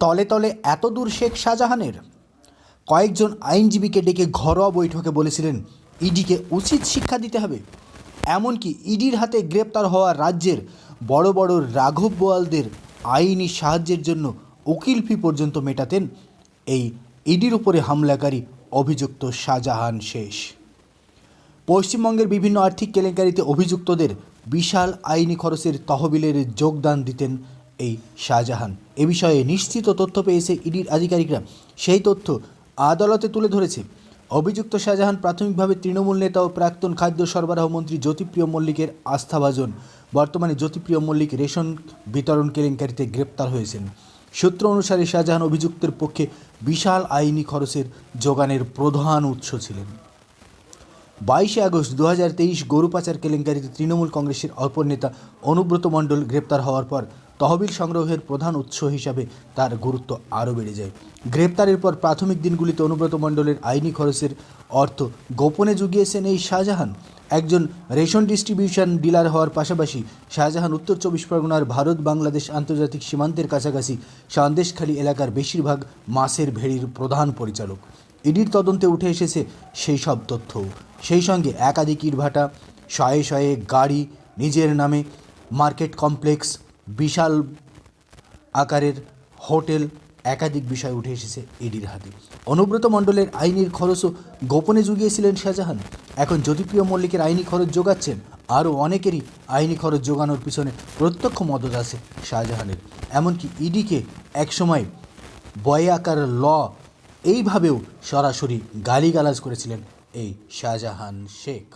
তলে তলে এত দূর শেখ শাহজাহানের? কয়েকজন আইনজীবীকে ডেকে ঘরোয়া বৈঠকে বলেছিলেন, ইডিকে উচিত শিক্ষা দিতে হবে। এমনকি ইডির হাতে গ্রেপ্তার হওয়া রাজ্যের বড় বড় রাঘব বোয়ালদের আইনি সাহায্যের জন্য উকিল ফি পর্যন্ত মেটাতেন এই ইডির উপরে হামলাকারী অভিযুক্ত শাহজাহান শেষ। পশ্চিমবঙ্গের বিভিন্ন আর্থিক কেলেঙ্কারিতে অভিযুক্তদের বিশাল আইনি খরচের তহবিলের যোগদান দিতেন এই শাহজাহান। এ বিষয়ে নিশ্চিত তথ্য পেয়েছে ইডির আধিকারিকরা। সেই তথ্য আদালতে তুলে ধরেছে। অভিযুক্ত শাহজাহান প্রাথমিকভাবে তৃণমূল নেতা ও প্রাক্তন খাদ্য সরবরাহ মন্ত্রী জ্যোতিপ্রিয় মল্লিকের আস্থাভাজন। বর্তমানে জ্যোতিপ্রিয় মল্লিক রেশন বিতরণ কেলেঙ্কারিতে গ্রেপ্তার হয়েছেন। সূত্র অনুসারে শাহজাহান অভিযুক্তের পক্ষে বিশাল আইনি খরচের যোগানের প্রধান উৎস ছিলেন। বাইশে আগস্ট দু হাজার তেইশ গরু পাচার কেলেঙ্কারিতে তৃণমূল কংগ্রেসের অপর নেতা অনুব্রত মণ্ডল গ্রেপ্তার হওয়ার পর তহবিল সংগ্রহের প্রধান উৎস হিসাবে তার গুরুত্ব আরও বেড়ে যায়। গ্রেপ্তারের পর প্রাথমিক দিনগুলিতে অনুব্রত মণ্ডলের আইনি খরচের অর্থ গোপনে জুগিয়েছেন এই শাহজাহান। একজন রেশন ডিস্ট্রিবিউশন ডিলার হওয়ার পাশাপাশি শাহজাহান উত্তর চব্বিশ পরগনার ভারত বাংলাদেশ আন্তর্জাতিক সীমান্তের কাছাকাছি সন্দেশখালী এলাকার বেশিরভাগ মাছের ভেড়ির প্রধান পরিচালক। ইডির তদন্তে উঠে এসেছে সেই সব তথ্য সেই সঙ্গে একাধিক ইটভাটা, শয়ে শয়ে গাড়ি, নিজের নামে মার্কেট কমপ্লেক্স বিশাল আকারের হোটেল একাধিক বিষয় উঠে এসেছে ইডির হাতে। অনুব্রত মণ্ডলের আইনির খরচও গোপনে জুগিয়েছিলেন শাহজাহান। এখন জ্যোতিপ্রিয় মল্লিকের আইনি খরচ যোগাচ্ছেন আরও অনেকেরই আইনি খরচ যোগানোর পিছনে প্রত্যক্ষ মদত আছে শাহজাহানের। এমনকি ইডিকে একসময় বয়ে আকার ল এইভাবেও সরাসরি গালিগালাজ করেছিলেন এই শাহজাহান শেখ।